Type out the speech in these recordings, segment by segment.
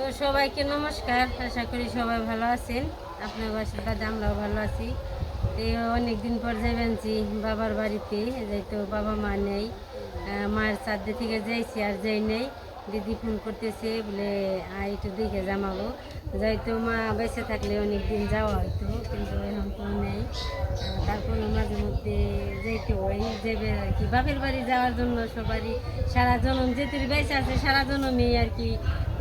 তো সবাইকে নমস্কার। আশা করি সবাই ভালো আছেন। আপনার বাসার আমরাও ভালো আছি। অনেকদিন পর যাইবেনছি বাবার বাড়িতে। যাইতো বাবা মা নেই মায়ের সাথে থেকে যাইছি আর যাই নেই। দিদি ফোন করতেছে বলে আয় একটু দেখে জামাবো যাইতো মা বেঁচে থাকলে অনেক দিন যাওয়া হয়তো কিন্তু এখন তো নেই। তারপর মাঝে মধ্যে যাইতে হয় যাবে আর কি। বাপের বাড়ি যাওয়ার জন্য সবারই সারা জনম যেতে বেঁচে আছে সারা জনমই আর কি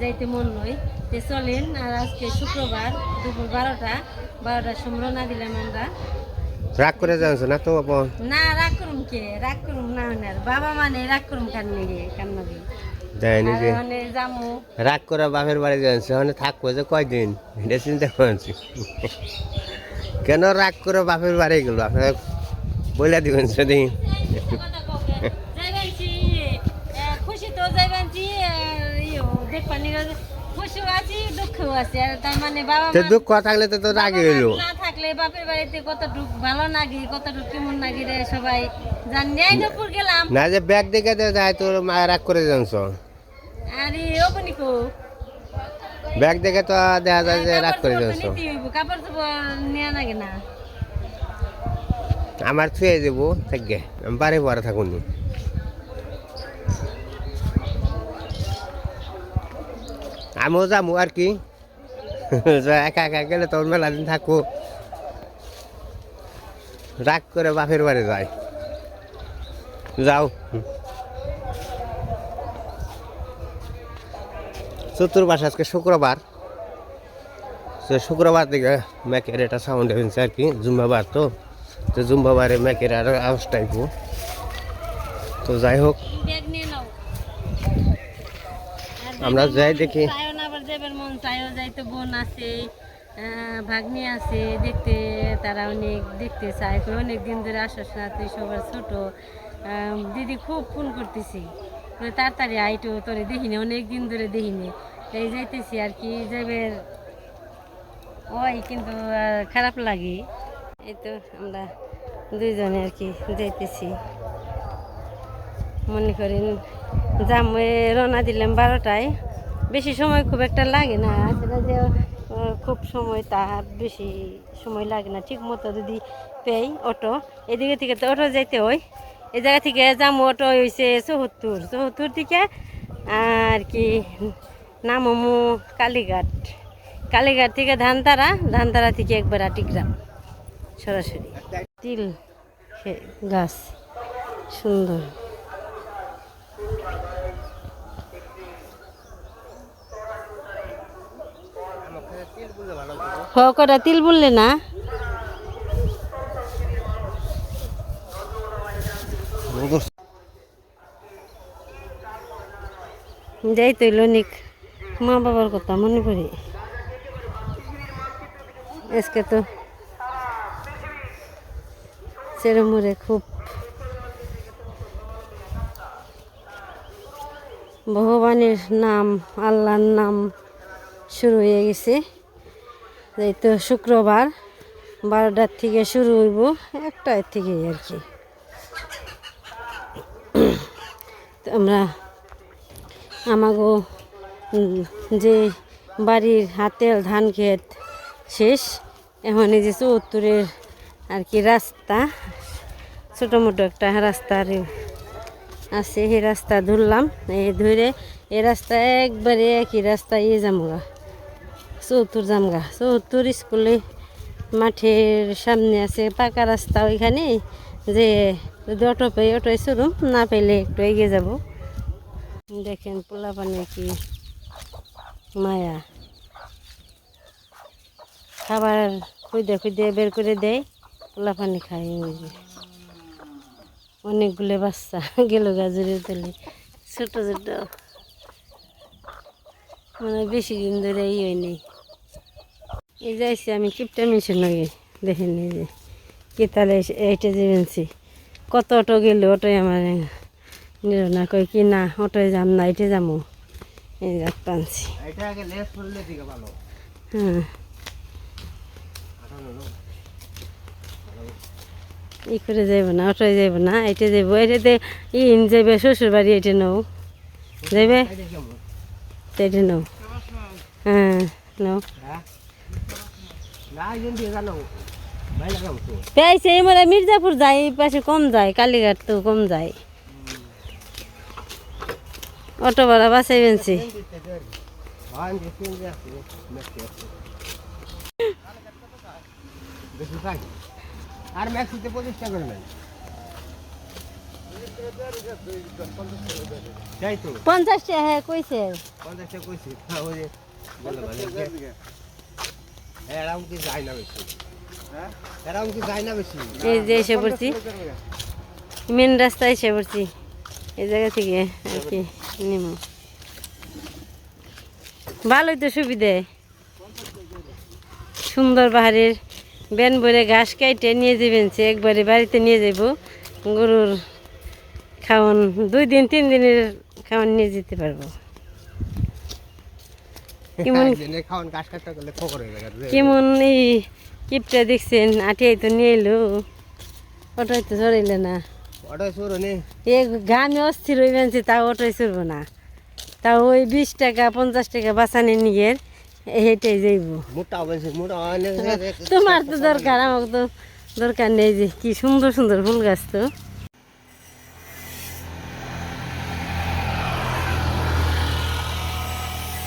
যাইতে মন নয়। তে চলেন আর আজকে শুক্রবার দুপুর বারোটা বারোটার সময় না দিলাম আমরা। রাগ করে জানছো না তো না রাগ করুম কে? রাগ করুম না না বাবা মানে রাগ করুম কান্না লেগে কান্না নাগে যায়নি যে মানে রাগ করে বাপের বাড়ি জানছে মানে থাকব যে কয়দিন? এটা চিন্তা করছি। কেন রাগ করে বাপের বাড়ি গেল? আপনার বলে দিবেন সেদিন। দুঃখ থাকলে তো তো রাগে হইল। না থাকলে বাপের বাড়িতে কতটুক ভালো নাগি কতটুক কেমন নাগি রে সবাই জানি। গেলাম। না যে ব্যাগ দেখে তো যায় তোর মা রাগ করে জানছো আরে কো ব্যাগ দেখে তো দেখা যায় যে রাগ করে কাপড় তো হইব, কাপড় চোপড় নেওয়া নাগে না। আমার থুয়ে যাব থাকবে আমি বাড়ি পরে থাকুন। আমিও যাব আর কি? একা একা গেলে তোর মেলা দিন থাকব রাগ করে বাপের বাড়ি যায়। যাও। চতুর্মাস আজকে শুক্রবার। তো শুক্রবার থেকে ম্যাকের এটা সাউন্ড হয়েছে আর কি জুম্বাবার তো। তো জুম্বাবারে ম্যাকের আরও আওয়াজ টাইপও তো যাই হোক আমরা যাই দেখি। ভাগ্নি আছে দেখতে তারা অনেক দেখতে চায়। অনেক দিন ধরে আসাস না তুই সবার ছোট। দিদি খুব ফোন করতেছি। তাড়াতাড়ি আইটো তোরে দেখিনি অনেক দিন ধরে দেখিনি। এই যাইতেছি আর কি যাবে ওই কিন্তু খারাপ লাগে। এই তো আমরা দুইজনে আর কি যাইতেছি। মনে করেন জামে রওনা দিলাম বারোটায়। বেশি সময় খুব একটা লাগে না। যে খুব সময় তার বেশি সময় লাগে না। ঠিক মতো যদি পেই অটো। এদিকে থেকে তো অটো যাইতে হয়। এই জায়গা থেকে যাম, অটো হয়েছে চৌহত্তর। চৌহত্তর থেকে আর কি নামমু কালীঘাট। কালীঘাট থেকে ধানতারা ধানতারা থেকে একবার আটিগ্রাম, সরাসরি। তিল গাছ, সুন্দর। কটা তিল বললে না? যাই তো লনিক মা বাবার কথা মনে পড়ে। আজকে তো চেরমুরে খুব ভগবানের নাম, আল্লাহর নাম শুরু হয়ে গেছে। এই তো শুক্রবার, বারোটার থেকে শুরু হইব, একটার থেকে আর কি। আমরা আমাগো যে বাড়ির হাতের ধান ক্ষেত শেষ। এখন এই যে চৌত্তরের আর কি রাস্তা ছোটো মোটো একটা রাস্তা আর আছে সেই রাস্তা ধরলাম। এই ধরে এই রাস্তা একবারে একই রাস্তা ইয়ে যামগা চৌত্তর জামগা। চৌত্তর স্কুলে মাঠের সামনে আছে পাকা রাস্তা ওইখানে, যে যদি অটো পাই অটোয় চড়ুম, না পেলে একটু এগিয়ে যাব। দেখেন পোলা পানি কি মায়া। খাবার খুঁজে খুঁজে বের করে দেয়, পোলা পানি খাই ওই অনেকগুলো বাচ্চা গেল গাজরের তেলে, ছোট ছোট। মানে বেশি দিন ধরে এই হয় নেই। এই যাইছি আমি কিপটা মেশিন লাগে দেখেন যে, কি তাহলে এইটা যে কত অটো গেল, অটোয় আমার নিল না কই কি না, অটোয় যাম না, এইটা যামো। এই টানছি। ভালো। হ্যাঁ। ই করে যাইব না অটোয় যাইব না এটা যাইব এটাতে ইন যাইবে শ্বশুর বাড়ি এটা নেও। যাইবে? এটা নেও। হ্যাঁ নাও। হ্যাঁ? না পেয়েছে এই মানে মির্জাপুর যায় এই পাশে কম যায় কালীঘাট তো কম যায়। অটো ভাড়া বাসাই বেনছি পাই আর মেসিতে পঁচিশ করবেন তাই তো। পঞ্চাশ টাকা হ্যাঁ কইছে। পঞ্চাশ টাকা কইছি ওই যে বলল ভালো এরাম কি যায় না বেশি? এরাম কি যায় না বেশি? এই যে এসে পড়ছি। মেন রাস্তায় এসে পড়ছি। এই জায়গা থেকে আর কি নিম। ভালোই তো সুবিধে। সুন্দর পাহাড়ের বেন ভরে ঘাস কাইটে নিয়ে যাবেন সে একবারে বাড়িতে নিয়ে যাব গরুর খাওয়ান দুই দিন তিন দিনের খাওয়ান নিয়ে যেতে পারব। কেমন কেমন এই কিপটা দেখছেন আটিয়াই তো নিয়ে এলো। ওটাই তো চড়াইলে না। এ গামে অস্থির হয়ে তাও ওটাই না। তাও ওই বিশ টাকা পঞ্চাশ টাকা বাঁচানি নিয়ে হেঁটে যাইব। তোমার তো দরকার আমার তো দরকার নেই যে কি সুন্দর সুন্দর ফুল গাছ তো।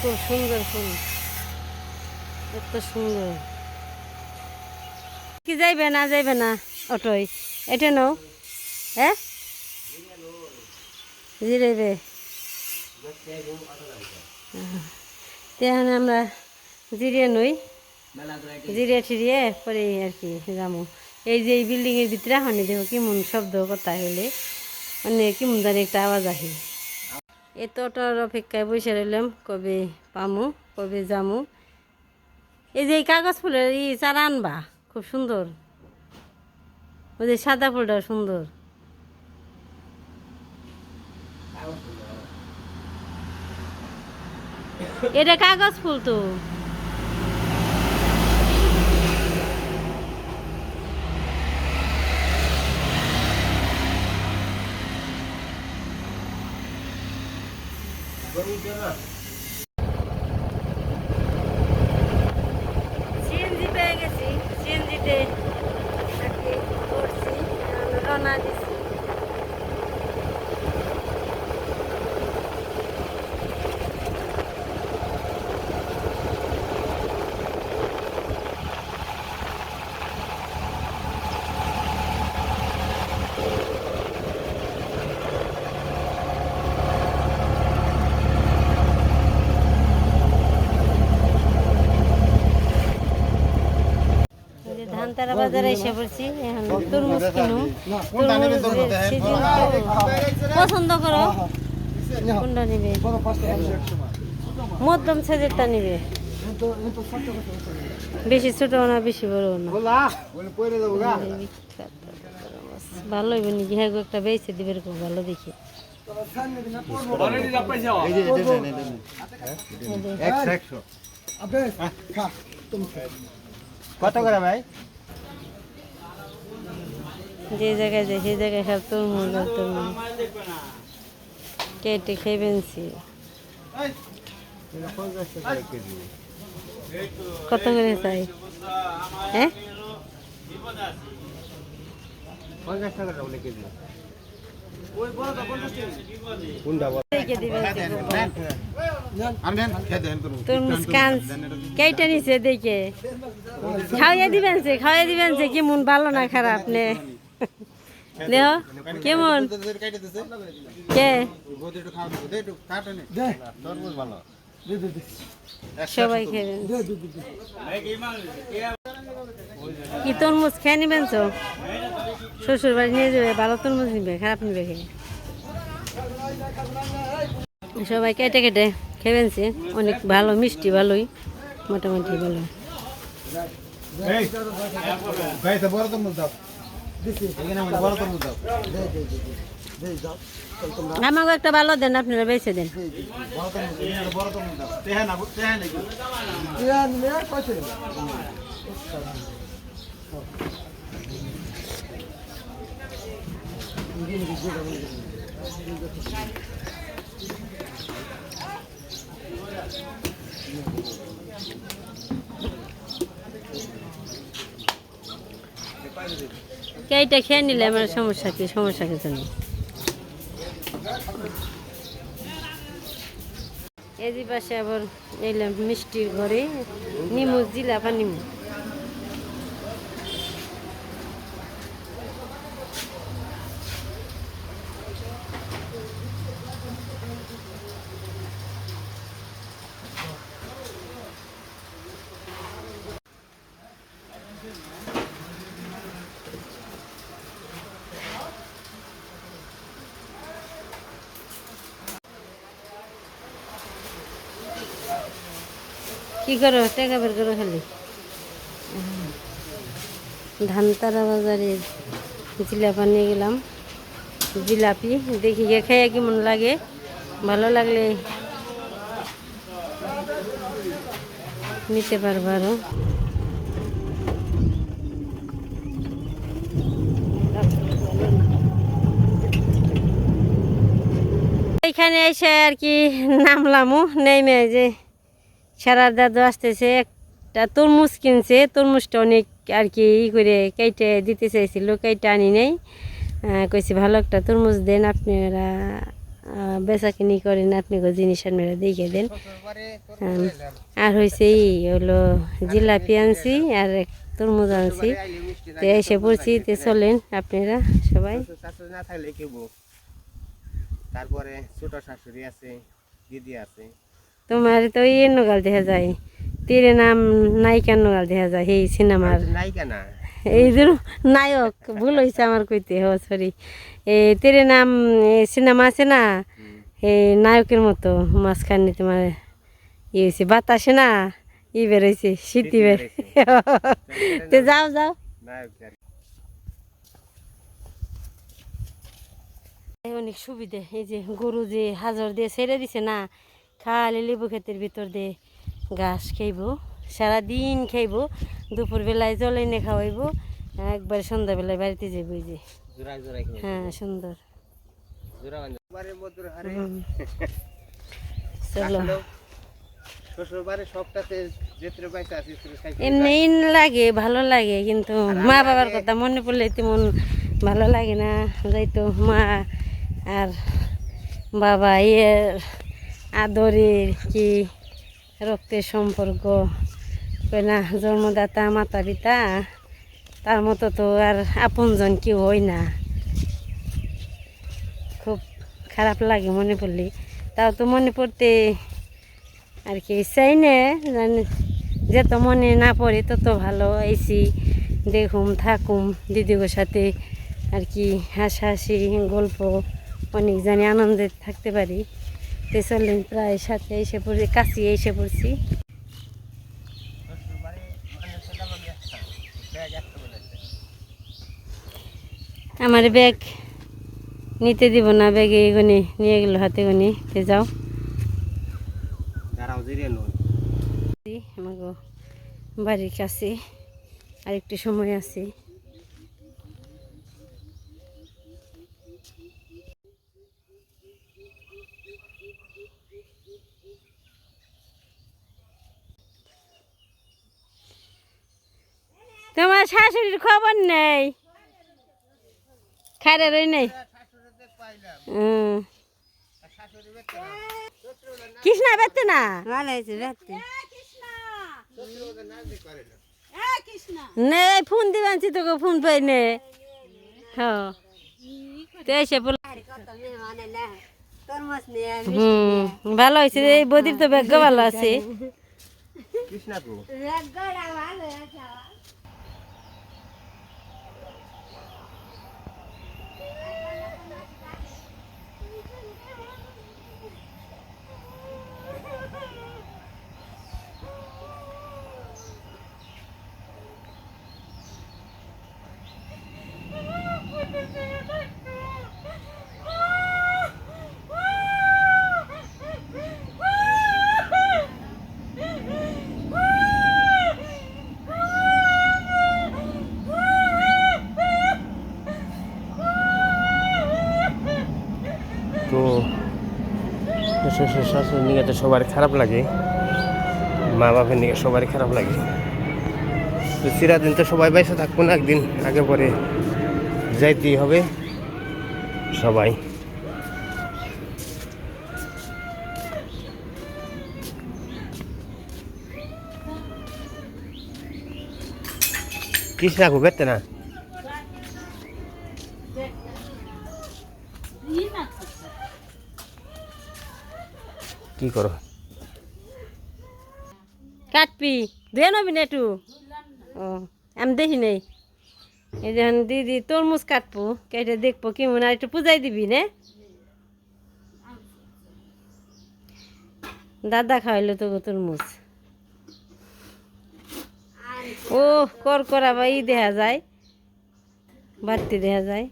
খুব সুন্দর ফুল এত সুন্দর। কি যাইবে না যাইবে না অটোয় এটা নাও। হ্যাঁ? আমরা জিরিয়ে নই। জিরিয়ে ঠিরিয়ে পরে আর কি যাব এই যে এই বিল্ডিংয়ের ভিতরে এখন দেখো কেমন শব্দ কথা হইলে। মানে কেমন জানি একটা আওয়াজ তো অটোর অপেক্ষায় বসে রইলাম, কবে পামু, কবে যামু। এই যে এই কাগজ ফুলের ই চারা আনবা, খুব সুন্দর। ওই যে সাদা ফুলটা সুন্দর। এটা কাগজ ফুল তো। সিএনজি পেয়ে গেছি সিএনজিতে ধানতারা বাজারে এসে পড়ছি। এখন তরমুজ কিনু। পছন্দ করো? কোনটা নিবে? মধ্যম সাইজেরটা নিবে। বেশি ছোট না বেশি বড় না। ভালো হইব নাকি? হ্যাঁ একটা বেঁচে দিবে এরকম ভালো দেখি। কত করে ভাই? যে জায়গায় যায় সেই জায়গায় সব তরমুজ আর তরমুজ। কেটে খেয়ে বেনছি কত করে চাই? হ্যাঁ কেটে নিছে দেখে। খাওয়াই দিবেন সে খাওয়াই দিবেন সে কেমন ভালো না খারাপ নে। দেহ কেমন? কে? সবাই খেবেন কি তরমুজ খেয়ে নিবেন তো? শ্বশুর বাড়ি নিয়ে যাবে, ভালো তরমুজ নিবে, খারাপ নিবে খেয়ে সবাই কেটে কেটে সে, অনেক ভালো, মিষ্টি ভালোই, মোটামুটি ভালো। আমাকে একটা ভালো দেন আপনারা বেছে দেন Thank you. কেইটা খেয়ে নিলে আমার সমস্যা কি? সমস্যা কিছু নেই। এদি পাশে আবার এলাম মিষ্টির ঘরে নিমু জিলাপা নিমু করো টাকা বের করো খালি। ধানতারা বাজারে জিলাপা নিয়ে গেলাম। জিলাপি, দেখি গিয়ে খেয়ে কেমন লাগে। ভালো লাগলে নিতে পারব আরও। এখানে এসে আর কি নামলামও নেমে যে সারার দাদু আসতেছে, একটা তরমুজ কিনছে, তরমুজটা অনেক আর কি ই করে কেটে দিতে চাইছিল, কেটে আনি নেই। কইছি, ভালো একটা তরমুজ দেন আপনারা বেচা কিনি করেন আপনাকে জিনিস আপনারা দেখে দেন। আর হয়েছে এই হলো জিলাপি আনছি আর এক তরমুজ আনছি। তো এসে পড়ছি, তো চলেন আপনারা সবাই। না থাকলে তারপরে ছোট শাশুড়ি আছে, দিদি আছে। তোমার তো ইয়ে নগাল দেখা যায় তীরে নাম নায়িকার নগাল দেখা যায় এই সিনেমার। নায়িকা না। এই যে নায়ক ভুল হয়েছে আমার কইতে হ সরি এই তেরে নাম সিনেমা আছে না এই নায়কের মতো মাঝখানে তোমার ইয়ে হয়েছে বাতাসে না ই বেরোইছে শীতি বের। তো যাও যাও। অনেক সুবিধে এই যে গরু যে হাজর দিয়ে ছেড়ে দিছে না খালি লেবু ক্ষেতের ভিতর দিয়ে ঘাস খাইব সারাদিন খাইব দুপুরবেলায় জল এনে খাওয়াইব একবার সন্ধ্যাবেলায় বাড়িতে যাইব যে। হ্যাঁ সুন্দর। চলো। এমনি লাগে ভালো লাগে কিন্তু মা বাবার কথা মনে পড়লে তেমন ভালো লাগে না। যাইতো মা আর বাবা এর আদরের কি রক্তের সম্পর্ক? না, জন্মদাতা মাতা পিতা তার মতো তো আর আপনজন কেউ হয় না। খুব খারাপ লাগে মনে পড়লে। তাও তো মনে পড়তে আর কি চাই না, জানি যত মনে না পড়ে তত ভালো আইসি দেখুম, থাকুম, দিদিগোর সাথে আর কি হাসাহাসি, গল্প, অনেক জানি আনন্দে থাকতে পারি। তো চললেন প্রায় সাথে এসে পড়ছি কাছে এসে পড়ছি। আমার ব্যাগ নিতে দিব না ব্যাগে এগুনি নিয়ে গেল হাতে গুনি তে যাও। আমাকে বাড়ির কাছে আর একটু সময় আছে। তোমার শাশুড়ির খবর নেই। খারে রই নেই? হুম কৃষ্ণা বেতে না? ভালো হয়েছে বেতে নে ফোন দিবানছি তোকে ফোন পাই নে। এসে হুম ভালো হয়েছে এই বদির তো ভাগ্য ভালো আছে। কৃষ্ণাপু তো শ্বশুর শাশুড়ির নিয়ে তো সবার খারাপ লাগে, মা বাপের নিয়ে সবারই খারাপ লাগে। তো চিরাদিন তো সবাই বাইসে থাকব না একদিন, আগে পরে যাইতেই হবে সবাই। কৃষ্ণা খুব না? কি করো? কাটবি দিয়ে নবি না একটু। ও, আমি দেখি নেই। এই যখন দিদি তরমুজ কাটবো, কেটে দেখব কেমন, আর একটু পূজাই দিবি নে। দাদা খাওয়াইলো তো তরমুজ। ও, কর, করা বা ই দেখা যায়। বাড়তি দেখা যায়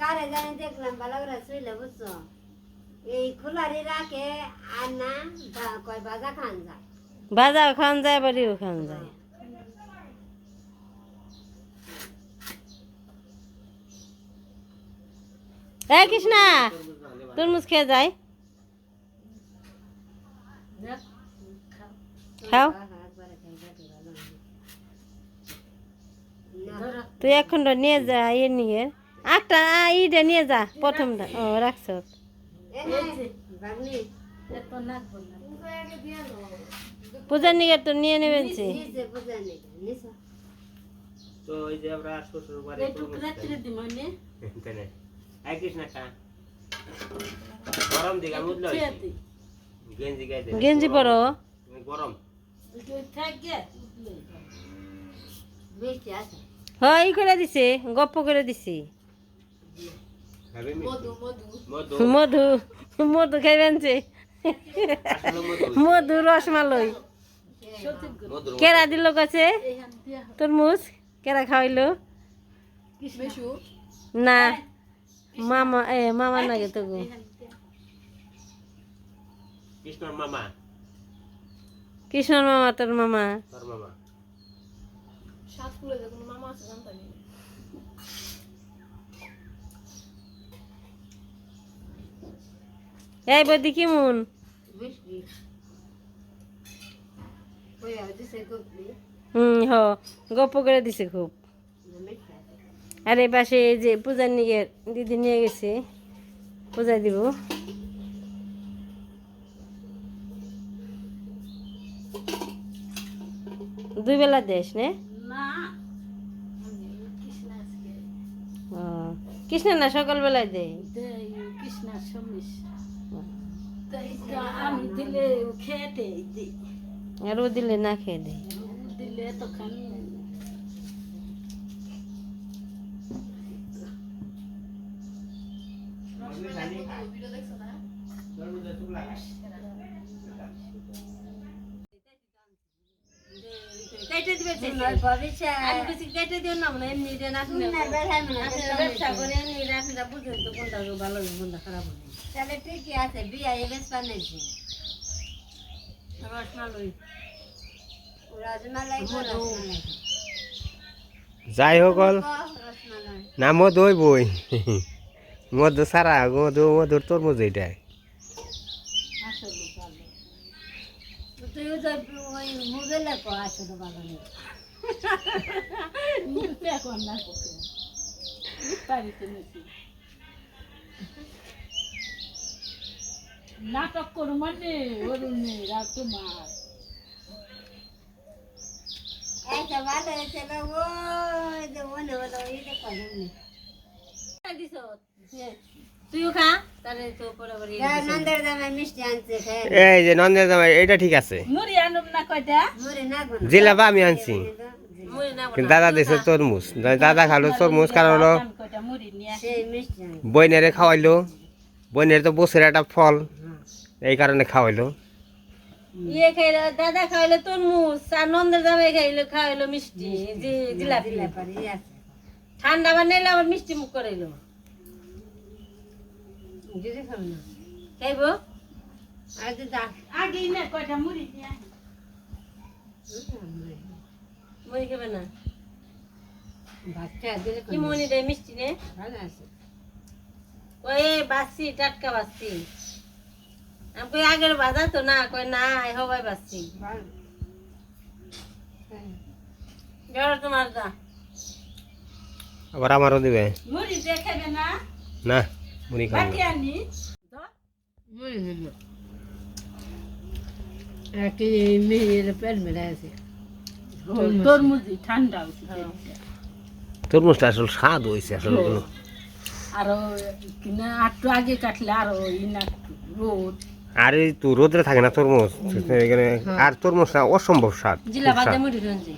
কারে জানি দেখলাম ভালো করে শুইলে বুঝছ? এই খোলারি রাখে আর না কয় ভাজা খান যায়। বাজাও খান যায় বাড়িও খান যায়। এ কৃষ্ণা তরমুজ খেয়ে যায় খাও। তুই এখন নিয়ে যা ইয়ে নিয়ে। আটটা ইটা নিয়ে যা প্রথমটা। ও রাখছ। পূজার নিয়ে তো নিয়ে নেবেন। তো ওই যে আমরা শ্বশুর বাড়ি গরম বুঝলো গেঞ্জি গেঞ্জি পরো। গরম। হয় ই করে দিছে গপ্প করে দিছি। মধু মধু। খাইবেন যে। মধু রসমালাই। কেরা দিল কাছে? তরমুজ? কেরা খাওয়াইলো? না। মামা এ মামা নাগে তো গো। কৃষ্ণর মামা। কৃষ্ণর মামা তোর মামা। তোর মামা। আর দিছে গুপলি, হুম হ গপ্প করে দিছে খুব। আর এই পাশে এই যে পূজার নিয়ে দিদি নিয়ে গেছে। পূজা দিব। দুই বেলা দেশ নে? কৃষ্ণ না সকাল বেলায় দে আমি দিলে খেতে দিই আর ও দিলে না খেয়ে দে দিলে তখন কেটে দিবে আমি কিছু কেটে দিও না মানে এমনি যে নাচ না বেড়ায় মনে হয় আপনারা ব্যবসা করে এমনি রাখলে বুঝেন তো কোনটা ভালো কোনটা খারাপ হবে তাহলে ঠিকই আছে বিয়া বানাইছি রসমালাই। রসমালাই রসমালাই। যাই হোক না মধু বই। মধু সারা মধু মধুর তরমুজ এইটাই। তুইও তো ওই মোবাইলে কো আসলে বাগানে এখন না করতে বাড়িতে নাকি নাটক করু মানে অরুণে রাত তোমার এইটা ভালো হয়েছে গো, ওই যে মনে হলো এইটা কদম নেই ইয়ে আনছে খেয়ে এই যে নন্দের জামাই এটা ঠিক আছে। মুড়ি আনুম না কয়টা? মুড়ি না গুন জিলাপা আমি আনছি। দাদা দিছে তরমুজ। দাদা খালো তরমুজ কারণ হলো বইনেরে খাওয়াইলো। বইনের তো বছর একটা ফল। এই কারণে খাওয়াইলো। ইয়ে খাইলো দাদা খাইলো তরমুজ আর নন্দের জামাই খাইলো খাইলো মিষ্টি জি জিলাপি। ঠান্ডা বানাইলে আবার মিষ্টি মুখ করাইলো। যদি খাব না আর তো দা আগেই না কয়টা মুড়ি নিয়ে আসি। খাবে না? বাচ্চা দিলে কি মনি রে মিষ্টি নে ভালো আছে। ওই বাসি টাটকা বাসি। আমি কই আগের বাজা তো না কই না হবাই বাসি। ভালো। হ্যাঁ। তোমার দা আবার আমারও দিবে। মুড়ি দিয়ে খাবে না? না। মুড়ি খাব হয়েছে তরমুজটা আসলে স্বাদ হয়েছে আসলে কোনো। আরও কিনা একটু আগে কাটলে আরও রোদ। আর এই তো রোদ্রে থাকে না তরমুজ এখানে আর তরমুজটা অসম্ভব স্বাদ জিলা বাদে মুড়ি খাচ্ছি